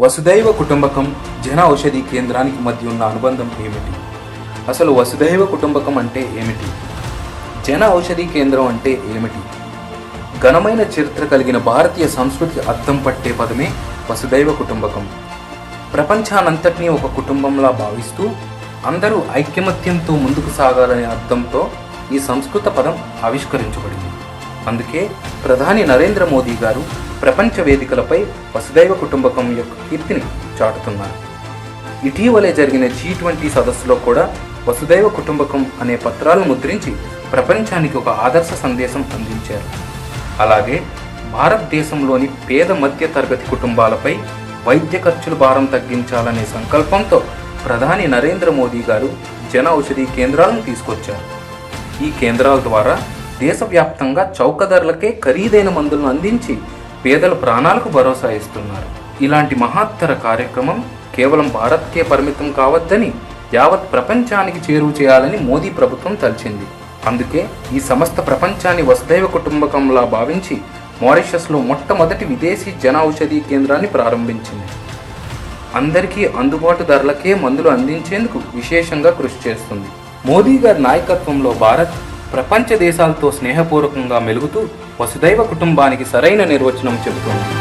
వసుదైవ కుటుంబకం జన ఔషధి కేంద్రానికి మధ్య ఉన్న అనుబంధం ఏమిటి? అసలు వసుదైవ కుటుంబకం అంటే ఏమిటి? జన ఔషధి కేంద్రం అంటే ఏమిటి? ఘనమైన చరిత్ర కలిగిన భారతీయ సంస్కృతి అర్థం పట్టే పదమే వసుదైవ కుటుంబకం. ప్రపంచానంతటినీ ఒక కుటుంబంలా భావిస్తూ అందరూ ఐక్యమత్యంతో ముందుకు సాగాలనే అర్థంతో ఈ సంస్కృత పదం ఆవిష్కరించబడింది. అందుకే ప్రధాని నరేంద్ర మోదీ గారు ప్రపంచ వేదికలపై వసుదైవ కుటుంబకం యొక్క కీర్తిని చాటుతున్నారు. ఇటీవలే జరిగిన జీ ట్వంటీ సదస్సులో కూడా వసుదైవ కుటుంబకం అనే పత్రాలను ముద్రించి ప్రపంచానికి ఒక ఆదర్శ సందేశం అందించారు. అలాగే భారతదేశంలోని పేద మధ్య తరగతి కుటుంబాలపై వైద్య ఖర్చుల భారం తగ్గించాలనే సంకల్పంతో ప్రధాని నరేంద్ర మోదీ గారు జన ఔషధి కేంద్రాలను తీసుకొచ్చారు. ఈ కేంద్రాల ద్వారా దేశవ్యాప్తంగా చౌక ధరలకే ఖరీదైన మందులను అందించి పేదల ప్రాణాలకు భరోసా ఇస్తున్నారు. ఇలాంటి మహత్తర కార్యక్రమం కేవలం భారత్కే పరిమితం కావద్దని యావత్ ప్రపంచానికి చేరువ చేయాలని మోదీ ప్రభుత్వం తలిచింది. అందుకే ఈ సమస్త ప్రపంచాన్ని వసుదైవ కుటుంబకంలా భావించి మారిషస్లో మొట్టమొదటి విదేశీ జన ఔషధి కేంద్రాన్ని ప్రారంభించింది. అందరికీ అందుబాటు ధరలకే మందులు అందించేందుకు విశేషంగా కృషి చేస్తుంది. మోదీ గారి నాయకత్వంలో భారత్ ప్రపంచ దేశాలతో స్నేహపూర్వకంగా మెలుగుతూ వసుదైవ కుటుంబానికి సరైన నిర్వచనం చెబుతోంది.